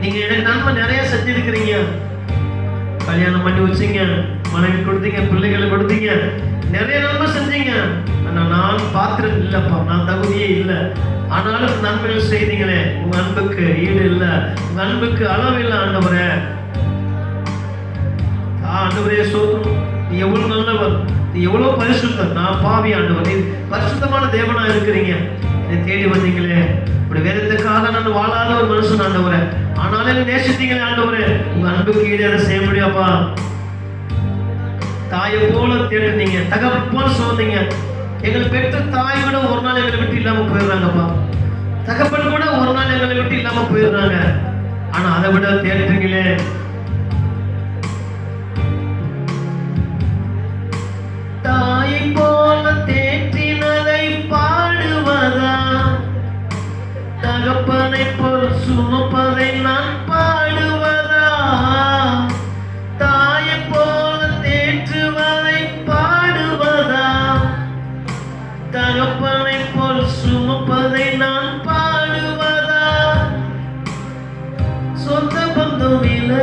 நீங்க எனக்கு நன்மை நிறைய செஞ்சிருக்கிறீங்க. கல்யாணம் பண்ணி வச்சீங்க மனைவி கொடுத்தீங்க பிள்ளைகளை கொடுத்தீங்க. நிறைய நன்மை செஞ்சீங்க. ஆனா நான் பாத்திரம் இல்லப்பா நான் தகுதியே இல்லை. ஆனாலும் நன்மைகள் செய்தீங்களே உங்க அன்புக்கு ஈடு இல்லை. உங்க அன்புக்கு அளவு இல்லை ஆண்டவரே. ஆண்டவரே சோதரம் நீ எவ்வளவு நல்லவர். நீ எவ்வளவு பரிசுத்தர். நான் பாவி ஆண்டவர். நீ பரிசுத்தமான தேவனா இருக்கிறீங்க. என்னை தேடி வந்தீங்களே. வேதத்துக்காக நான் வாழாத ஒரு மனுஷன் ஆண்டவரே. ஆனாலும் என்ன நேசித்தீங்களே ஆண்டவரே. உங்க அன்புக்கு ஈடேற செய்ய முடியாப்பா? தாயை போல தேடுனீங்க. தகப்போல் சொன்னீங்க எங்களை பெற்ற தாய் கூட ஒரு நாள் எங்களை விட்டு இல்லாம போயிடுறாங்கப்பா. தகப்பன் கூட ஒரு நாள் எங்களை விட்டு இல்லாம போயிடுறாங்க. ஆனா அதை விட தேடுறீங்களே.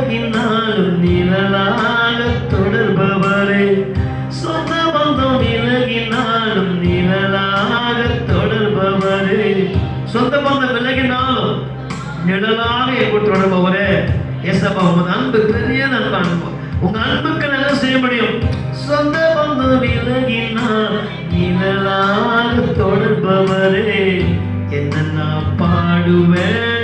விலகினாலும் நிழலாக தொடர்பவரே. சொந்த பந்தம் விலகினாலும் நிழலாக தொடர்பவரே. சொந்த பந்தம் விலகினாலும் நிழலாக எங்க தொடர்பவரே. ஏசப்பா உங்க அன்பு பெரிய அன்பு அன்பு. உங்க அன்புக்கு நல்லா செய்ய முடியும். சொந்த பந்தம் விலகினால் நிழலாக தொடர்பவரே. என்ன நான் பாடுவேன்?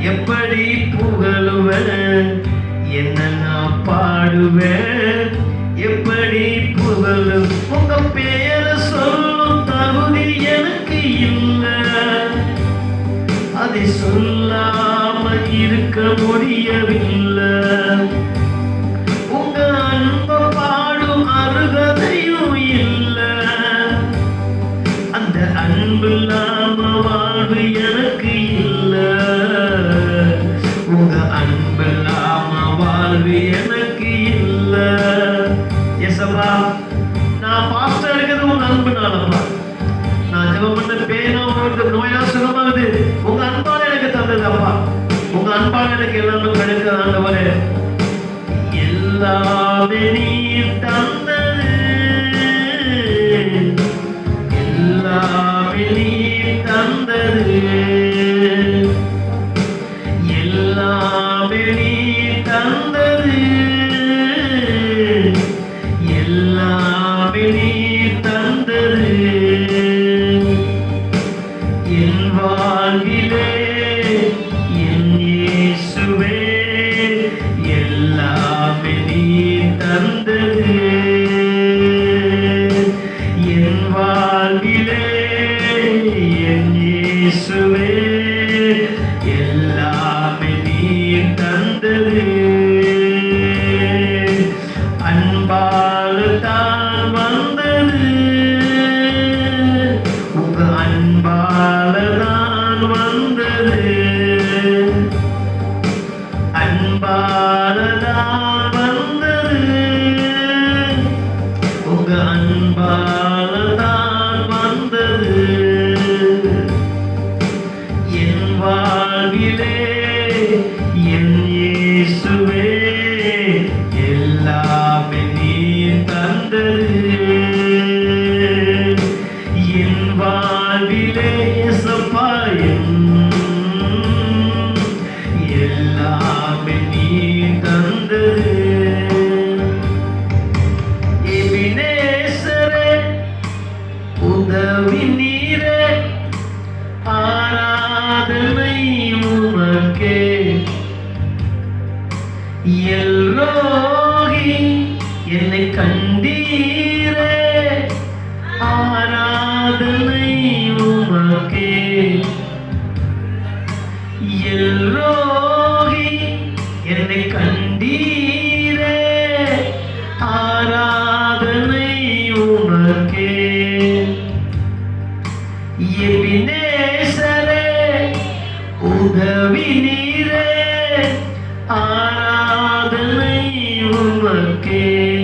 எப்படி புகழுவேன்? என்ன நான் பாடுவேன்? எப்படி புகழு உங்க பெயரை சொல்லும் தகுதி எனக்கு இல்லை. அதை சொல்லாம இருக்க முடியவில்லை. உங்க அன்ப பாடும் அருகதையும் இல்லை. அந்த அன்பு இல்லாம வாழ்வு பேனா நோயா சுகமாகுது உங்க அன்பால் எனக்கு தந்ததப்பா. உங்க அன்பால் எனக்கு எல்லாமே கிடைக்க ஆண்டவரே. எல்லாமே நீ வாழ்விலே என் இயேசுவே எல்லாமே நீ தரும் ஆராதனை உமக்கே. எல்லோகி என்னை கண்டீரே. ஆராதனை உமக்கே. எல்லோகி என்னை கண்டீரே. ஆராதனை உமக்கே. எபினேசரே உதவி நீரே ஆராதனை உமக்கே.